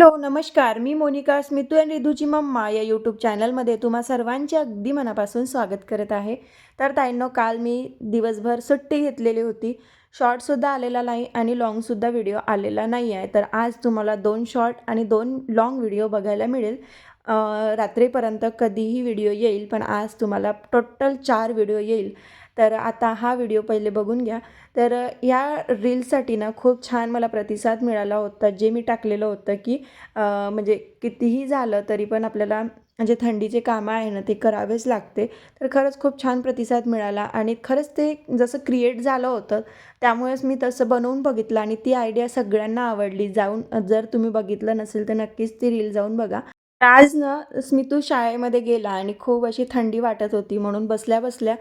Hello नमस्कार. मी Monika Smitu and रिधूची मम्मा या यूट्यूब चॅनलमध्ये तुम्हा सर्वांचे अगदी मनापासून स्वागत करत आहे. तर ताईंनो काल मी दिवसभर सुट्टी घेतलेली होती. शॉर्टसुद्धा आलेला नाही आणि लाँगसुद्धा व्हिडिओ आलेला नाही आहे. तर आज तुम्हाला दोन शॉर्ट आणि दोन लाँग व्हिडिओ बघायला मिळेल. रात्रीपर्यंत कधीही व्हिडिओ येईल पण आज तुम्हाला टोटल चार व्हिडिओ येईल. तर आता हा व्हिडिओ पहिले बघून घ्या. तर या रील्ससाठी ना खूप छान मला प्रतिसाद मिळाला होता जे मी टाकलेलं होतं की म्हणजे कितीही झालं तरी पण आपल्याला म्हणजे थंडीचे कामं आहे ना ते करावेच लागते. तर खरंच खूप छान प्रतिसाद मिळाला आणि खरंच ते जसं क्रिएट झालं होतं त्यामुळेच मी तसं बनवून बघितलं आणि ती आयडिया सगळ्यांना आवडली. जाऊन जर तुम्ही बघितलं नसेल तर नक्कीच ती रील जाऊन बघा. आज ना स्मितू शाळेमध्ये गेला आणि खूप अशी थंडी वाटत होती म्हणून बसल्या बसल्या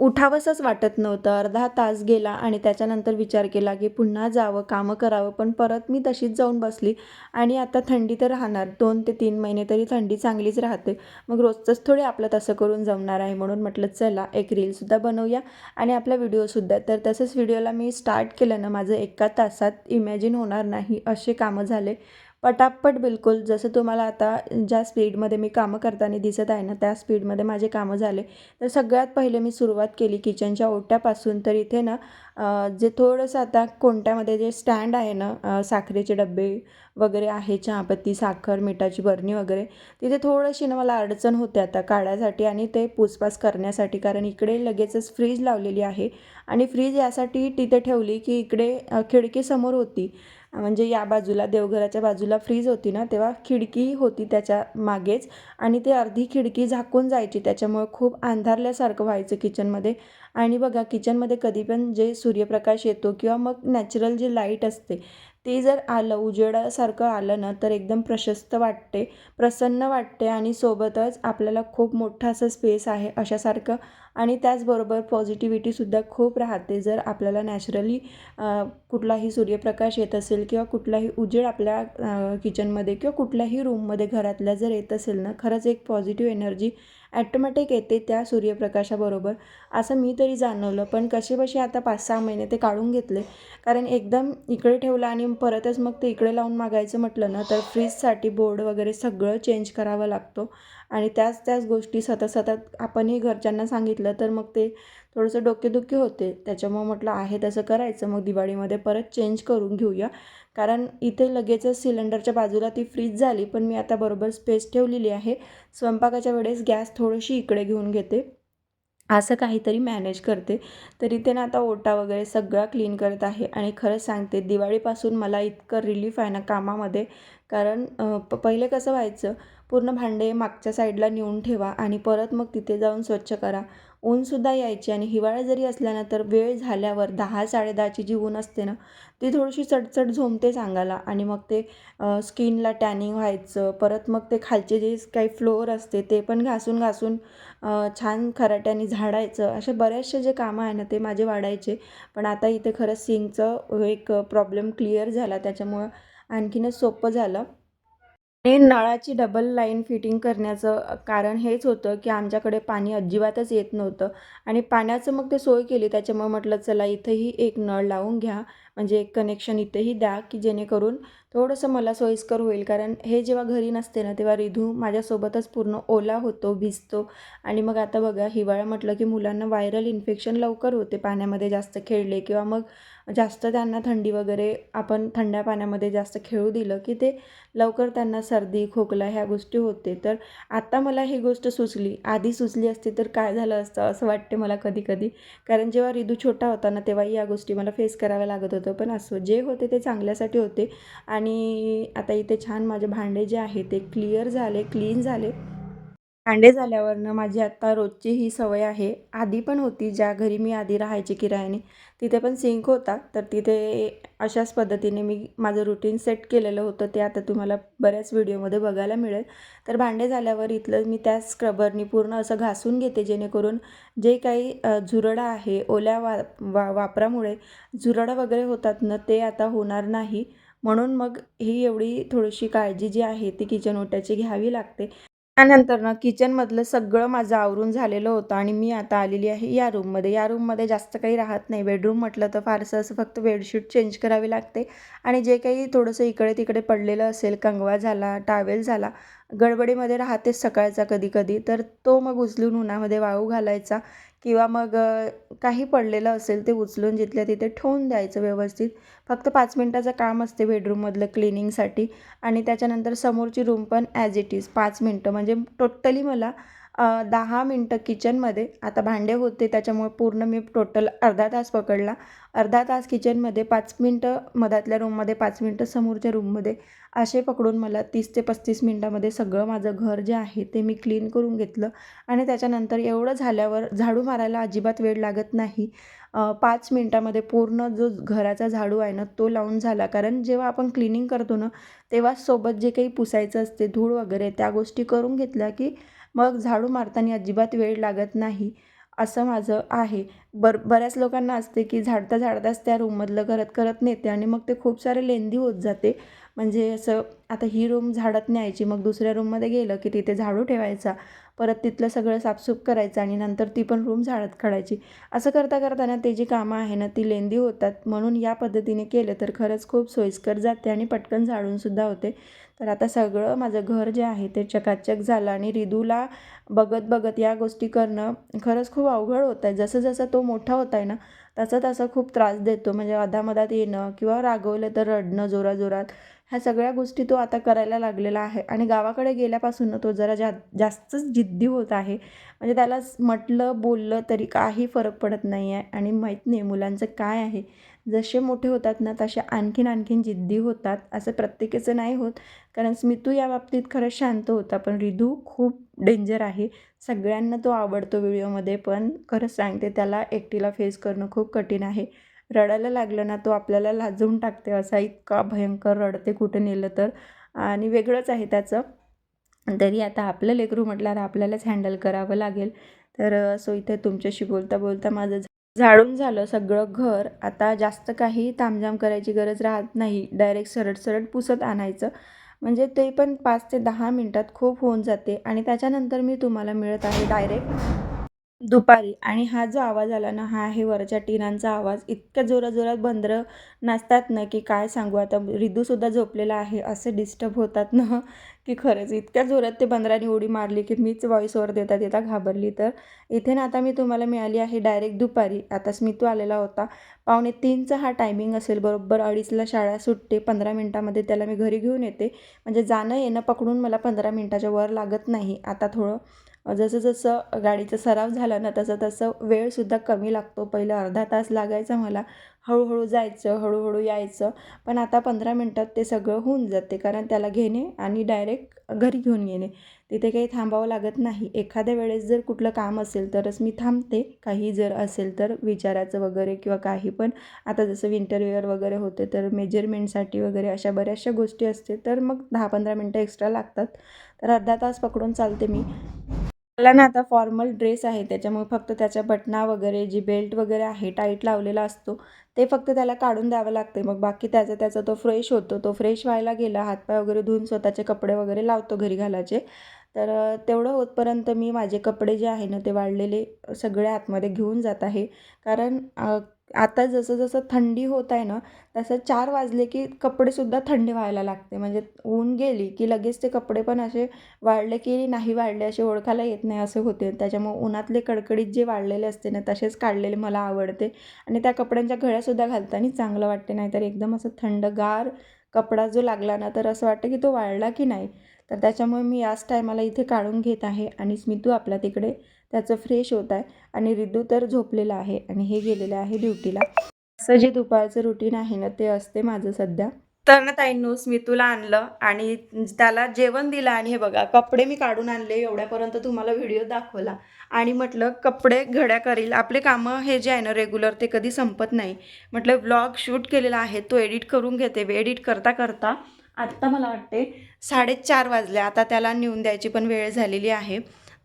उठावंसंच वाटत नव्हतं. अर्धा तास गेला आणि त्याच्यानंतर विचार केला की पुन्हा जावं कामं करावं. पण परत मी तशीच जाऊन बसली आणि आता थंडी तर राहणार. दोन ते तीन महिने तरी थंडी चांगलीच राहते. मग रोजचंच थोडी आपलं तसं करून जमणार आहे म्हणून म्हटलं चला एक रीलसुद्धा बनवूया आणि आपला व्हिडिओसुद्धा तर तसंच व्हिडिओला मी स्टार्ट केलं ना माझं एका तासात इमॅजिन होणार नाही असे कामं झाले. पटापट बिलकुल जसं तुम्हाला आता ज्या स्पीडमध्ये मी कामं करताना दिसत आहे ना त्या स्पीडमध्ये माझे कामं झाले. तर सगळ्यात पहिले मी सुरुवात केली किचनच्या ओट्यापासून. तर इथे ना जे थोडंसं आता कोणत्यामध्ये जे स्टँड आहे ना साखरेचे डबे वगैरे आहे चहापत्ती साखर मिठाची बरणी वगैरे तिथे थोडीशी ना मला अडचण होते आता काढायसाठी आणि ते पूसपास करण्यासाठी. कारण इकडे लगेचच फ्रीज लावलेली आहे आणि फ्रीज यासाठी तिथे ठेवली की इकडे खिडकीसमोर होती. म्हणजे या बाजूला देवघराच्या बाजूला फ्रीज होती ना तेव्हा खिडकी होती त्याच्या मागेच आणि ते अर्धी खिडकी झाकून जायची. त्याच्यामुळे खूप अंधारल्यासारखं व्हायचं किचनमध्ये आणि बघा किचनमध्ये कधी पण जे सूर्यप्रकाश येतो किंवा मग नॅचरल जे लाइट असते ते जर आलं उजेडासारखं आलं ना तर एकदम प्रशस्त वाटते प्रसन्न वाटते आणि सोबतच आपल्याला खूप मोठा असं स्पेस आहे अशासारखं. आणि त्याचबरोबर पॉझिटिव्हिटीसुद्धा खूप राहते. जर आपल्याला नॅचरली कुठलाही सूर्यप्रकाश येत असेल किंवा कुठलाही उजेड आपल्या किचनमध्ये किंवा कुठल्याही रूममध्ये घरातल्या जर येत असेल ना खरंच एक पॉझिटिव्ह एनर्जी ॲटोमॅटिक येते त्या सूर्यप्रकाशाबरोबर. असं मी तरी जाणवलं. पण कसेबसे आता पाच सहा महिने ते काढून घेतले. कारण एकदम इकडे ठेवलं आणि परतच मग ते इकडे लावून मागायचं म्हटलं ना तर फ्रीजसाठी बोर्ड वगैरे सगळं चेंज करावं लागतो. आणि त्याच त्याच गोष्टी सतत सतत आपणही घरच्यांना सांगितलं तर मग ते थोडंसं डोकेदुखी होते. त्याच्यामुळं म्हटलं आहे तसं करायचं. मग दिवाळीमध्ये परत चेंज करून घेऊया. कारण इथे लगेचच सिलेंडरच्या बाजूला ती फ्रीज झाली पण मी आता बरोबर स्पेस ठेवलेली आहे. स्वयंपाकाच्या वेळेस गॅस थोडीशी इकडे घेऊन घेते. असं काहीतरी मॅनेज करते. तरी ते ना आता ओटा वगैरे सगळा क्लीन करत आहे. आणि खरंच सांगते दिवाळीपासून मला इतकं रिलीफ आहे ना कामामध्ये. कारण प पहिले कसं व्हायचं पूर्ण भांडे मागच्या साईडला नेऊन ठेवा आणि परत मग तिथे जाऊन स्वच्छ करा. ऊनसुद्धा यायची आणि हिवाळा जरी असला ना तर वेळ झाल्यावर दहा साडेदहाची जी ऊन असते ना ती थोडीशी चटचट झोमते सांगायला. आणि मग ते स्किनला टॅनिंग व्हायचं परत मग ते खालचे जे काही फ्लोअर असते ते पण घासून घासून छान खराट्याने झाडायचं. असे बरेचसे जे कामं आहे ना ते माझे वाढायचे. पण आता इथे खरंच सिंकचं एक प्रॉब्लेम क्लिअर झाला त्याच्यामुळं आणखीनच सोपं झालं. आणि नळाची डबल लाईन फिटिंग करण्याचं कारण हेच होतं की आमच्याकडे पाणी अजिबातच येत नव्हतं. आणि पाण्याचं मग ते सोय केली त्याच्यामुळे म्हटलं चला इथंही एक नळ लावून घ्या. म्हणजे एक कनेक्शन इथंही द्या की जेणेकरून थोडंसं मला सोयीस्कर होईल. कारण हे जेव्हा घरी नसते ना तेव्हा रिधू माझ्यासोबतच पूर्ण ओला होतो भिजतो. आणि मग आता बघा हिवाळा म्हटलं की मुलांना व्हायरल इन्फेक्शन लवकर होते पाण्यामध्ये जास्त खेळले किंवा मग जास्त त्यांना थंडी वगैरे आपण थंड्या पाण्यामध्ये जास्त खेळू दिलं की ते लवकर त्यांना सर्दी खोकला ह्या गोष्टी होते. तर आता मला ही गोष्ट सुचली. आधी सुचली असती तर काय झालं असतं असं वाटते मला कधी कधी कारण जेव्हा रिदू छोटा होता ना तेव्हाही या गोष्टी मला फेस कराव्या लागत होतं पण असं जे होते ते चांगल्यासाठी होते. आणि आता इथे छान माझे भांडे जे आहे ते क्लिअर झाले क्लीन झाले. भांडे झाल्यावरनं माझी आत्ता रोजची ही सवय आहे. आधी पण होती. ज्या घरी मी आधी राहायचे किरायाने तिथे पण सिंक होता. तर तिथे अशाच पद्धतीने मी माझं रुटीन सेट केलेलं होतं. ते आता तुम्हाला बऱ्याच व्हिडिओमध्ये बघायला मिळेल. तर भांडे झाल्यावर इथलं मी त्या स्क्रबरनी पूर्ण असं घासून घेते जेणेकरून जे काही झुरडं आहे ओल्या वा वा वापरामुळे झुरडं वगैरे होतात ना ते आता होणार नाही. म्हणून मग ही एवढी थोडीशी काळजी जी आहे ती किचन ओट्याची घ्यावी लागते. त्यानंतर ना किचनमधलं सगळं माझं आवरून झालेलं होतं आणि मी आता आलेली आहे या रूममध्ये. या रूममध्ये जास्त काही राहत नाही. बेडरूम म्हटलं तर फारसं असं फक्त बेडशीट चेंज करावी लागते आणि जे काही थोडंसं इकडे तिकडे पडलेलं असेल कंगवा झाला टावेल झाला गडबडीमध्ये राहतेच सकाळचा कधी कधी तर तो मग उचलून उन्हामध्ये वाळू घालायचा किंवा मग काही पडलेलं असेल ते उचलून जिथल्या तिथे ठेवून द्यायचं व्यवस्थित. फक्त पाच मिनटाचं काम असते बेडरूममधलं क्लिनिंगसाठी आणि त्याच्यानंतर समोरची रूम पण ॲज इट इज पाच मिनटं. म्हणजे टोटली मला दहा मिनटं किचनमध्ये आता भांडे होते त्याच्यामुळे पूर्ण मी टोटल अर्धा तास पकडला. अर्धा तास किचनमध्ये पाच मिनटं मधातल्या रूममध्ये पाच मिनटं समोरच्या रूममध्ये असे पकडून मला तीस ते पस्तीस मिनटामध्ये सगळं माझं घर जे आहे ते मी क्लीन करून घेतलं. आणि त्याच्यानंतर एवढं झाल्यावर झाडू मारायला अजिबात वेळ लागत नाही. पाच मिनटामध्ये पूर्ण जो घराचा झाडू आहे ना तो लावून झाला. कारण जेव्हा आपण क्लिनिंग करतो ना तेव्हा सोबत जे काही पुसायचं असते धूळ वगैरे त्या गोष्टी करून घेतल्या की मग झाडू मारताना अजिबात वेळ लागत नाही. असं माझं आहे. बर बऱ्याच लोकांना असते की झाडता झाडताच त्या रूममधलं करत करत नेते आणि मग ते खूप सारे लेंदी होत जाते. म्हणजे असं आता ही रूम झाडत न्यायची मग दुसऱ्या रूममध्ये गेलं की तिथे झाडू ठेवायचा परत तिथलं सगळं साफसूफ करायचं आणि नंतर ती पण रूम झाडत काढायची. असं करता करताना ते जी कामं आहे ना ती लेंदी होतात. म्हणून या पद्धतीने केलं तर खरंच खूप सोयीस्कर जाते आणि पटकन झाडूनसुद्धा होते. तर आता सगळं माझं घर जे आहे ते चकाचक झालं आणि रिदूला बघत बघत या गोष्टी करणं खरंच खूप अवघड होत आहे जसं जसं तो मोठा होत आहे ना तसं तसं खूप त्रास देतो. म्हणजे अधामधात येणं किंवा रागवलं तर रडणं जोराजोरात ह्या सगळ्या गोष्टी तो आता करायला लागलेला आहे. आणि गावाकडे गेल्यापासून ना तो जरा जा जास्तच जिद्दी होत आहे. म्हणजे त्याला म्हटलं बोललं तरी काही फरक पडत नाही आहे आणि माहीत नाही मुलांचं काय आहे. जसे मोठे होतात ना तसे आणखीन आणखीन जिद्दी होतात असं प्रत्येकाचं नाही होत. कारण स्मितू या बाबतीत खरंच शांत होता पण रिधू खूप डेंजर आहे. सगळ्यांना तो आवडतो व्हिडिओमध्ये पण खरंच सांगते त्याला एकटीला फेस करणं खूप कठीण आहे. रडायला लागलं ना तो आपल्याला लाजवून टाकते असा इतका भयंकर रडते कुठे नेलं तर. आणि वेगळंच आहे त्याचं. तरी आता आपलं लेकरू म्हटल्यावर आपल्यालाच हँडल करावं लागेल. तर सो इथे तुमच्याशी बोलता बोलता माझं झाडून झालं सगळं घर आता जास्त काही तामझाम करायची गरज राहत नाही. डायरेक्ट सरळ सरळ पुसत आणायचं. म्हणजे ते पण पाच ते दहा मिनटात खूप होऊन जाते. आणि त्याच्यानंतर मी तुम्हाला मिळत आहे डायरेक्ट दुपारी. आणि हा जो आवाज आला ना हा आहे वरच्या टिनांचा आवाज. इतक्या जोराजोरात बंदरं नाचतात ना की काय सांगू आता? रिदूसुद्धा झोपलेला आहे. असे डिस्टर्ब होतात ना की खरंच. इतक्या जोरात ते बंदराने उडी मारली की मीच वॉईसवर देता देता घाबरली तर. इथे ना आता मी तुम्हाला मिळाली आहे डायरेक्ट दुपारी. आता स्मितू आलेला होता. पावणे तीनचा हा टायमिंग असेल. बरोबर अडीचला शाळा सुटते. पंधरा मिनटामध्ये त्याला मी घरी घेऊन येते. म्हणजे जाणं येणं पकडून मला पंधरा मिनटाच्या वर लागत नाही. आता थोडं जसं जसं गाडीचा सराव झाला ना तसं तसं वेळसुद्धा कमी लागतो. पहिलं अर्धा तास लागायचा मला. हळूहळू जायचं हळूहळू यायचं. पण आता पंधरा मिनटात ते सगळं होऊन जाते. कारण त्याला घेणे आणि डायरेक्ट घरी घेऊन येणे. तिथे काही थांबावं लागत नाही. एखाद्या वेळेस जर कुठलं काम असेल तरच मी थांबते. काही जर असेल तर विचारायचं वगैरे किंवा काही पण. आता जसं विंटरवेअर वगैरे होते तर मेजरमेंटसाठी वगैरे अशा बऱ्याचशा गोष्टी असते. तर मग दहा पंधरा मिनटं एक्स्ट्रा लागतात. तर अर्धा तास पकडून चालते मी. मला ना आता फॉर्मल ड्रेस आहे त्याच्यामुळे फक्त त्याच्या बटना वगैरे जी बेल्ट वगैरे आहे टाईट लावलेला असतो ते फक्त त्याला काढून द्यावं लागते मग बाकी त्याचं त्याचा तो फ्रेश होतो. तो फ्रेश व्हायला गेला हातपाय वगैरे धुवून स्वतःचे कपडे वगैरे लावतो घरी घालायचे. तर तेवढं होतपर्यंत मी माझे कपडे जे आहे ना ते वाळलेले सगळे आतमध्ये घेऊन जात आहे. कारण आता जसं जसं थंडी होत आहे ना तसं चार वाजले की कपडेसुद्धा थंडी व्हायला लागते. म्हणजे ऊन गेली की लगेच ते कपडे पण असे वाळले की नाही वाळले असे ओळखायला येत नाही असे होते. त्याच्यामुळे उन्हातले कडकडीत जे वाळलेले असते ना तसेच काढलेले मला आवडते. आणि त्या कपड्यांच्या घड्यासुद्धा घालताना चांगलं वाटते. नाहीतर एकदम असं थंडगार कपडा जो लागला ना तर असं वाटतं की तो वाळला की नाही. तर त्याच्यामुळे मी याच टायमाला इथे काढून घेत आहे. आणि स्मितू आपल्या तिकडे त्याचं फ्रेश होत आहे. आणि रिद्धू तर झोपलेला आहे. आणि हे गेलेलं आहे ड्युटीला असं जे दुपारचं रुटीन आहे ना ते असते माझं सध्या. तर ना ताईंनू स्मितूला आणलं आणि त्याला जेवण दिलं आणि हे बघा कपडे मी काढून आणले एवढ्यापर्यंत तुम्हाला व्हिडिओ दाखवला. आणि म्हटलं कपडे घड्या करील. आपले कामं हे जे आहे ना रेग्युलर ते कधी संपत नाही. म्हटलं व्लॉग शूट केलेला आहे तो एडिट करून घेते. एडिट करता करता आत्ता मला वाटते साडेचार वाजले. आता त्याला नेऊन द्यायची पण वेळ झालेली आहे.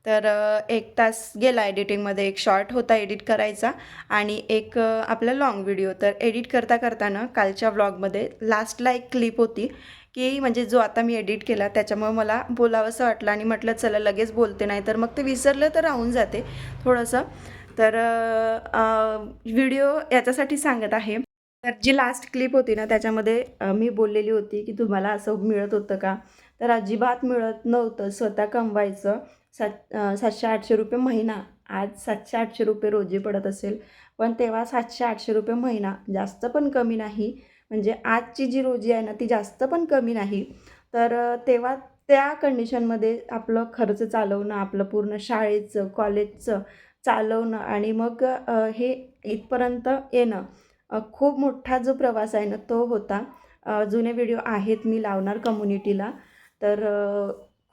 तर एक तास गेला एडिटिंगमध्ये एक शॉर्ट होता एडिट करायचा आणि एक आपला लाँग व्हिडिओ. तर एडिट करता करताना कालच्या व्लॉगमध्ये लास्टला एक क्लिप होती की म्हणजे जो आता मी एडिट केला त्याच्यामुळे मला बोलावंसं वाटलं आणि म्हटलं चला लगेच बोलते नाही तर. मग ते विसरलं तर राहून जाते थोडंसं. तर व्हिडिओ याच्यासाठी सांगत आहे. तर जी लास्ट क्लिप होती ना त्याच्यामध्ये मी बोललेली होती की तुम्हाला असं मिळत होतं का? तर अजिबात मिळत नव्हतं. स्वतः कमवायचं. सात सातशे आठशे रुपये महिना. आज सातशे आठशे रुपये रोजी पडत असेल. पण तेव्हा सातशे आठशे रुपये महिना जास्त पण कमी नाही. म्हणजे आजची जी रोजी आहे ना ती जास्त पण कमी नाही. तर तेव्हा त्या कंडिशनमध्ये आपलं खर्च चालवणं आपलं पूर्ण शाळेचं कॉलेजचं चालवणं आणि मग हे इथपर्यंत येणं खूप मोठा जो प्रवास आहे ना तो होता. जुने व्हिडिओ आहेत मी लावणार कम्युनिटीला तर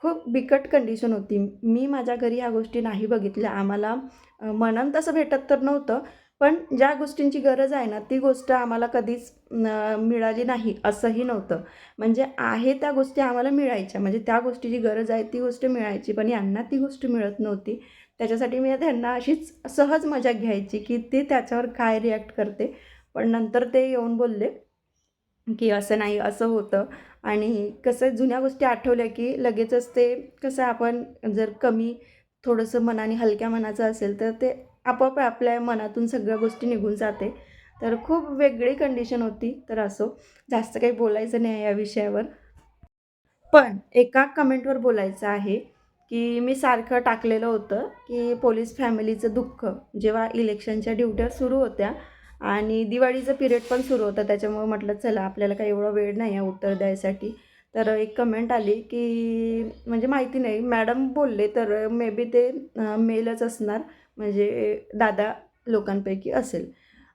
खूप बिकट कंडिशन होती. मी माझ्या घरी ह्या गोष्टी नाही बघितल्या. आम्हाला अ, तसं भेटत तर नव्हतं पण ज्या गोष्टींची गरज आहे ना ती गोष्ट आम्हाला कधीच मिळाली नाही असंही नव्हतं. म्हणजे आहे त्या गोष्टी आम्हाला मिळायच्या. म्हणजे त्या गोष्टीची गरज आहे ती गोष्ट मिळायची पण यांना ती गोष्ट मिळत नव्हती. त्याच्यासाठी मी त्यांना अशीच सहज मजा घ्यायची की ते त्याच्यावर काय रिॲक्ट करते. पण नंतर ते येऊन बोलले की असं नाही असं होतं. आणि कसं जुन्या गोष्टी आठवल्या की लगेचच ते कसं आपण जर कमी थोडंसं मनाने हलक्या मनाचं असेल तर ते आपोआप आपल्या मनातून सगळ्या गोष्टी निघून जाते. तर खूप वेगळी कंडिशन होती तर असो. जास्त काही बोलायचं नाही या विषयावर. पण एका कमेंटवर बोलायचं आहे की मी सारखं टाकलेलं होतं की पोलीस फॅमिलीचं दुःख. जेव्हा इलेक्शनच्या ड्युट्या सुरू होत्या आणि दिवाळीचं पिरियड पण सुरू होतं त्याच्यामुळे म्हटलं चला आपल्याला काही एवढा वेळ नाही आहे उत्तर द्यायसाठी. तर एक कमेंट आली की म्हणजे माहिती नाही मॅडम बोलले तर मे बी ते मेलच असणार म्हणजे दादा लोकांपैकी असेल.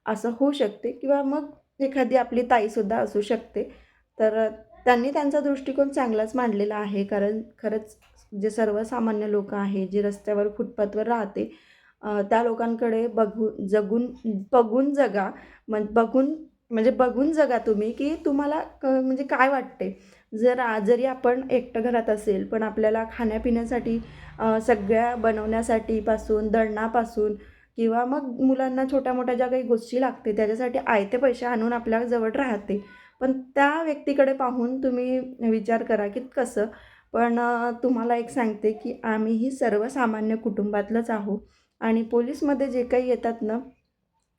असं होऊ शकते किंवा मग एखादी आपली ताईसुद्धा असू शकते. तर त्यांनी त्यांचा दृष्टिकोन चांगलाच मांडलेला आहे कारण खरंच जे सर्वसामान्य लोक आहे जे रस्त्यावर फुटपाथवर राहते त्या लोकांकडे बघू जगून बघून जगा. मग बघून म्हणजे बघून जगा तुम्ही की तुम्हाला क म्हणजे काय वाटते? जर जरी आपण एकटं घरात असेल पण आपल्याला खाण्यापिण्यासाठी सगळ्या बनवण्यासाठी पासून दळणापासून किंवा मग मुलांना छोट्या मोठ्या ज्या काही गोष्टी लागते त्याच्यासाठी आयते पैसे आणून आपल्या जवळ राहते. पण त्या व्यक्तीकडे पाहून तुम्ही विचार करा की कसं? पण तुम्हाला एक सांगते की आम्हीही सर्वसामान्य कुटुंबातलंच आहोत. आणि पोलीसमध्ये जे काही येतात ना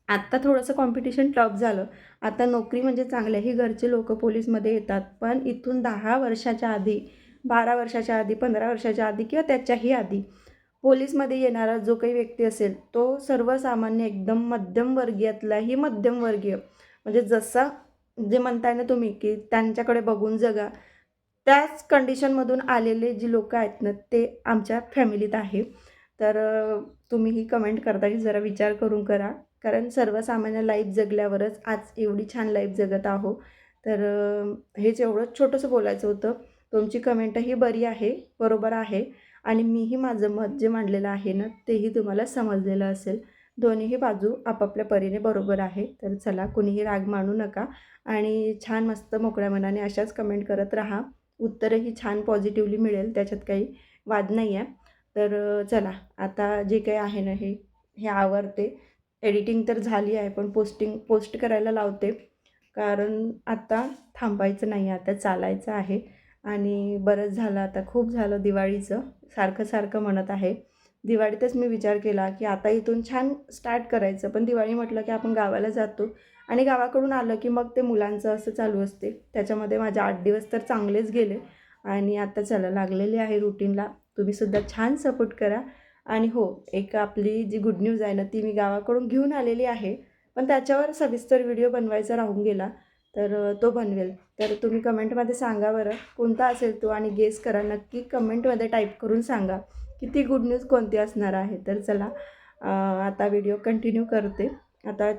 आत्ता थोडंसं कॉम्पिटिशन टफ झालं. आता नोकरी म्हणजे चांगल्याही घरचे लोक पोलीसमध्ये येतात. पण इथून दहा वर्षाच्या आधी बारा वर्षाच्या आधी पंधरा वर्षाच्या आधी किंवा त्याच्याही आधी पोलीसमध्ये येणारा जो काही व्यक्ती असेल तो सर्वसामान्य एकदम मध्यमवर्गीयातलाही मध्यमवर्गीय. म्हणजे जसा जे म्हणताय ना तुम्ही की त्यांच्याकडे बघून जगा त्याच कंडिशनमधून आलेले जी लोक आहेत ना ते आमच्या फॅमिलीत आहे. तर तुम्हीही कमेंट करता की जरा विचार करून करा. कारण सर्वसामान्य लाईफ जगल्यावरच आज एवढी छान लाईफ जगत आहो तर हेच एवढं छोटंसं बोलायचं होतं तुमची कमेंटही बरी आहे बरोबर आहे. आणि मीही माझं मत जे मांडलेलं आहे ना तेही तुम्हाला समजलेलं असेल. दोन्हीही बाजू आपापल्या परीने बरोबर आहे. तर चला कुणीही राग मानू नका. आणि छान मस्त मोकळ्या मनाने अशाच कमेंट करत राहा. उत्तरही छान पॉझिटिव्हली मिळेल त्याच्यात काही वाद नाही आहे तर चला. आता जे काही आहे ना हे हे आवरते. एडिटिंग तर झाली आहे पण पोस्टिंग पोस्ट करायला लावते. कारण आता थांबायचं नाही आता चालायचं आहे. आणि बरंच झालं आता खूप झालं दिवाळीचं. सारखं सारखं म्हणत आहे. दिवाळीतच मी विचार केला की आता इथून छान स्टार्ट करायचं. पण दिवाळी म्हटलं की आपण गावाला जातो. आणि गावाकडून आलं की मग ते मुलांचं असं चालू असते. त्याच्यामध्ये माझे आठ दिवस तर चांगलेच गेले. आणि आता चला लागलेले आहे रुटीनला तुम्हीसुद्धा छान सपोर्ट करा. आणि हो एक आपली जी गुड न्यूज आहे ना ती मी गावाकडून घेऊन आलेली आहे. पण त्याच्यावर सविस्तर व्हिडिओ बनवायचा राहून गेला तर तो बनवेल. तर तुम्ही कमेंटमध्ये सांगा बरं कोणता असेल तो आणि गेस करा. नक्की कमेंटमध्ये टाईप करून सांगा की ती गुड न्यूज कोणती असणार आहे. तर चला आता व्हिडिओ कंटिन्यू करते. आता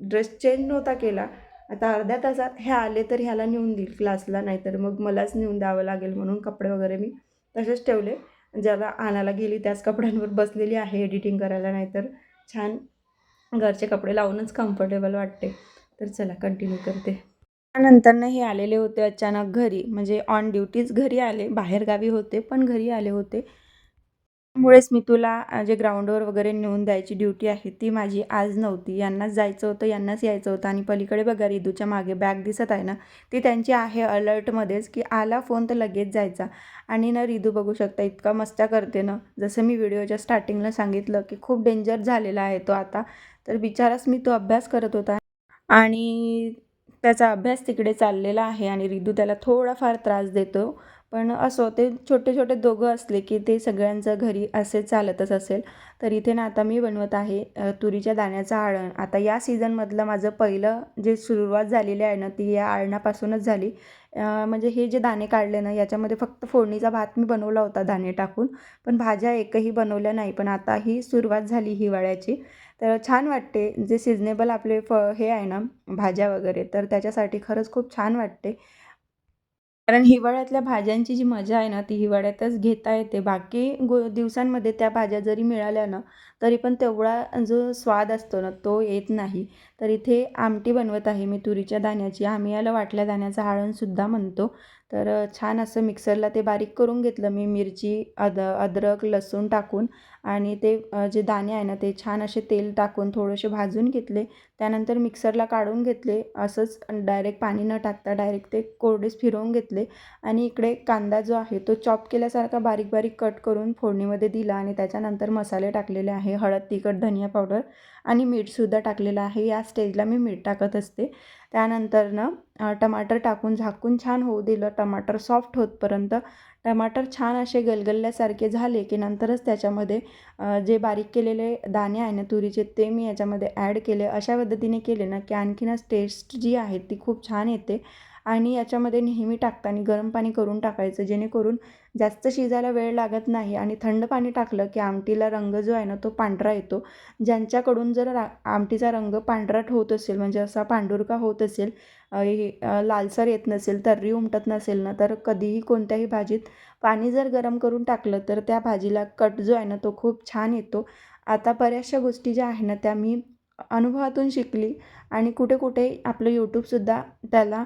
ड्रेस चेंज नव्हता केला. आता अर्ध्या तासात हे आले तर ह्याला नेऊन देईल क्लासला नाहीतर मग मलाच नेऊन द्यावं लागेल म्हणून कपडे वगैरे मी तसेच ठेवले. ज्याला आणायला गेली त्याच कपड्यांवर बसलेली आहे एडिटिंग करायला नाहीतर छान घरचे कपडे लावूनच कम्फर्टेबल वाटते. तर चला कंटिन्यू करते. त्यानंतरनं हे आलेले होते अचानक घरी. म्हणजे ऑन ड्युटीच घरी आले बाहेरगावी होते पण घरी आले होते. मुळेच मी तुला जे ग्राउंडवर वगैरे नेऊन द्यायची ड्युटी आहे ती माझी आज नव्हती. यांनाच जायचं होतं यांनाच यायचं होतं आणि पलीकडे बघा रिदूच्या मागे बॅग दिसत आहे ना ती त्यांची आहे अलर्टमध्येच की आला फोन तर लगेच जायचा. आणि ना रिदू बघू शकता इतका मस्त्या करते ना. जसं मी व्हिडिओच्या स्टार्टिंगला सांगितलं की खूप डेंजर झालेला आहे तो आता. तर बिचाराच मी तो अभ्यास करत होता आणि त्याचा अभ्यास तिकडे चाललेला आहे आणि रिदू त्याला थोडाफार त्रास देतो. पण असो ते छोटे छोटे दोघं असले की ते सगळ्यांचं घरी असे चालतच असेल. तर इथे ना आता मी बनवत आहे तुरीच्या दाण्याचं आळण. आता या सीझनमधलं माझं पहिलं जे सुरुवात झालेली आहे ना ती या आळणापासूनच झाली. म्हणजे हे जे दाणे काढले ना याच्यामध्ये फक्त फोडणीचा भात मी बनवला होता दाणे टाकून. पण भाज्या एकही बनवल्या नाही पण आता ही सुरुवात झाली हिवाळ्याची. तर छान वाटते जे सिजनेबल आपले फ हे आहे ना भाज्या वगैरे. तर त्याच्यासाठी खरंच खूप छान वाटते. कारण हिवाळ्यातल्या भाज्यांची जी मजा आहे ना ती हिवाळ्यातच घेता येते. बाकी गो दिवसांमध्ये त्या भाज्या जरी मिळाल्या ना तरी पण तेवढा जो स्वाद असतो ना तो येत नाही. तर इथे आमटी बनवत आहे मी तुरीच्या दाण्याची. आम्ही याला वाटल्या दाण्याचं आळणसुद्धा म्हणतो. तर छान असं मिक्सरला ते बारीक करून घेतलं मी मिरची अद अद्रक लसूण टाकून आणि ते जे दाणे आहे ना ते छान असे तेल टाकून थोडेसे भाजून घेतले. त्यानंतर मिक्सरला काढून घेतले. असंच डायरेक्ट पाणी न टाकता डायरेक्ट ते कोरडेच फिरवून घेतले आणि इकडे कांदा जो आहे तो चॉप केल्यासारखा बारीक बारीक कट करून फोडणीमध्ये दिला आणि त्याच्यानंतर मसाले टाकलेले आहे हळद तिखट धनिया पावडर आणि मीठसुद्धा टाकलेलं आहे. या स्टेजला मी मीठ टाकत असते. त्यानंतरनं टमाटर टाकून झाकून छान होऊ दिलं. टमाटर सॉफ्ट होतपर्यंत टमाटर छान असे गलगलल्यासारखे झाले की नंतरच त्याच्यामध्ये जे बारीक केलेले दाणे आहे ना तुरीचे ते मी याच्यामध्ये ॲड केले. अशा पद्धतीने केले ना की आणखीनच टेस्ट जी आहे ती खूप छान येते. आणि याच्यामध्ये नेहमी टाकताना गरम पाणी करून टाकायचं जेणेकरून जास्त शिजायला वेळ लागत नाही आणि थंड पाणी टाकलं की आमटीला रंग जो आहे ना तो पांढरा येतो. ज्यांच्याकडून जर रा आमटीचा रंग पांढराट होत असेल म्हणजे असा पांढुरका होत असेल हे, लालसर येत नसेल तर्री उमटत नसेल ना तर कधीही कोणत्याही भाजीत पाणी जर गरम करून टाकलं तर त्या भाजीला कट जो आहे ना तो खूप छान येतो. आता बऱ्याचशा गोष्टी ज्या आहे ना त्या मी अनुभवातून शिकली आणि कुठे कुठे आपलं यूट्यूबसुद्धा त्याला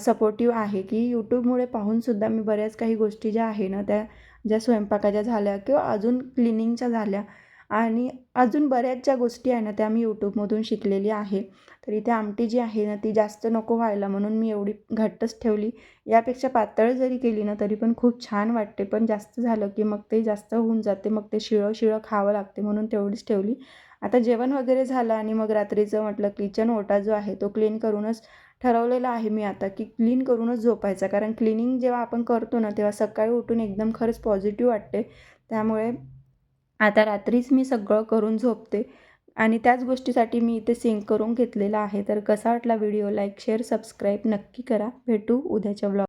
सपोर्टिव्ह आहे की यूट्यूबमुळे पाहूनसुद्धा मी बऱ्याच काही गोष्टी ज्या आहे ना त्या ज्या स्वयंपाकाच्या झाल्या किंवा अजून क्लिनिंगच्या झाल्या आणि अजून बऱ्याच ज्या गोष्टी आहे ना त्या मी यूट्यूबमधून शिकलेली आहे. तर इथे आमटी जी आहे ना ती जास्त नको व्हायला म्हणून मी एवढी घट्टच ठेवली. यापेक्षा पातळ जरी केली ना तरी पण खूप छान वाटते. पण जास्त झालं की मग ते जास्त होऊन जाते मग ते शिळं शिळं खावं लागते म्हणून तेवढीच ठेवली. आता जेवण वगैरे झालं आणि मग रात्रीचं म्हटलं किचन ओटा जो आहे तो क्लीन करूनच ठरवलेलं आहे मी आता की क्लीन करूनच झोपायचा. कारण क्लिनिंग जेव्हा आपण करतो ना तेव्हा सकाळी उठून एकदम खरंच पॉझिटिव्ह वाटते. त्यामुळे आता रात्रीच मी सगळं करून झोपते. आणि त्याच गोष्टीसाठी मी इथे सिंक करून घेतलेला आहे. तर कसा वाटला व्हिडिओ लाईक शेअर सबस्क्राईब नक्की करा. भेटू उद्याच्या ब्लॉग